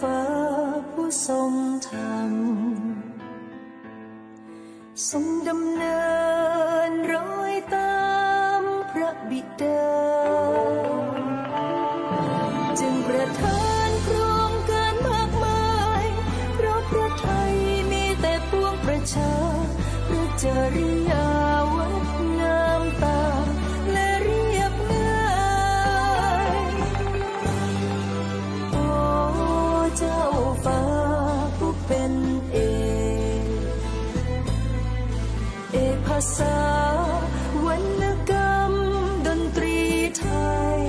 ฟ้าผู้ทรงธรรมทรงดำเนินรอยตามพระบิดา จึงประทานโครงการมากมายเพราะพระไทยมีแต่ปวงประชาพระจริยา ษาวรรณกรรมดนตรีไทย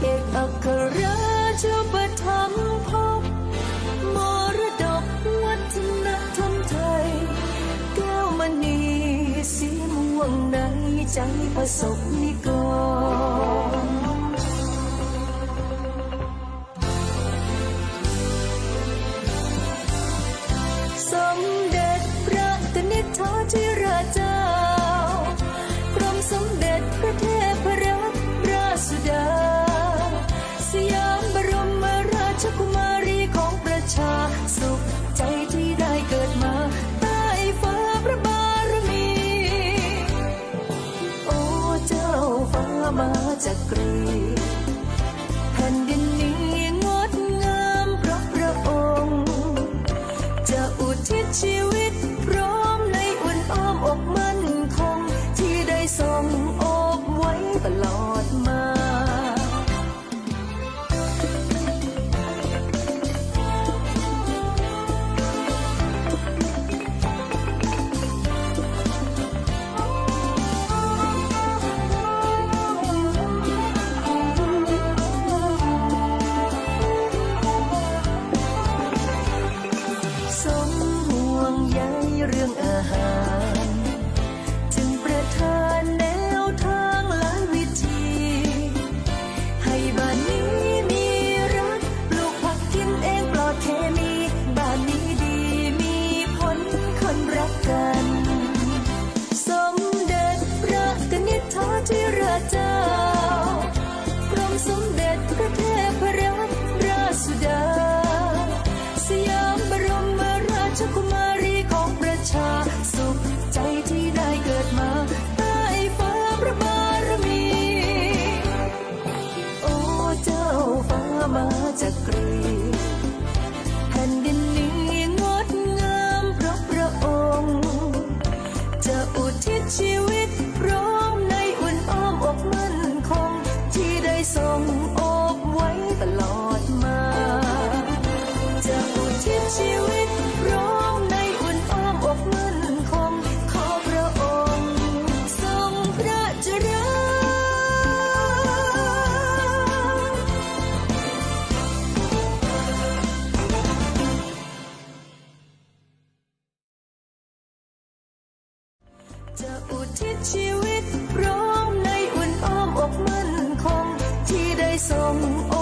เอกอัครราชปฐมภพมรดกวัฒนธรรมไทย แก้วมณีสีม่วงในใจประสบนิกร จากกรี เจ้ากรมสมเด็จพระเทพรัตนราชสุดา สยามบรมราชกุมารีของประชาสุขใจที่ได้เกิดมาใต้ฟ้าพระบารมี โอ้เจ้าฟ้ามาจากกรี ทรงอบไว้ตลอดมา จะอุทิศชีวิตร้องในอุ่นอ้อมอกมันคง ขอพระองค์ ทรงพระเจริญจะอุทิศชีวิต sống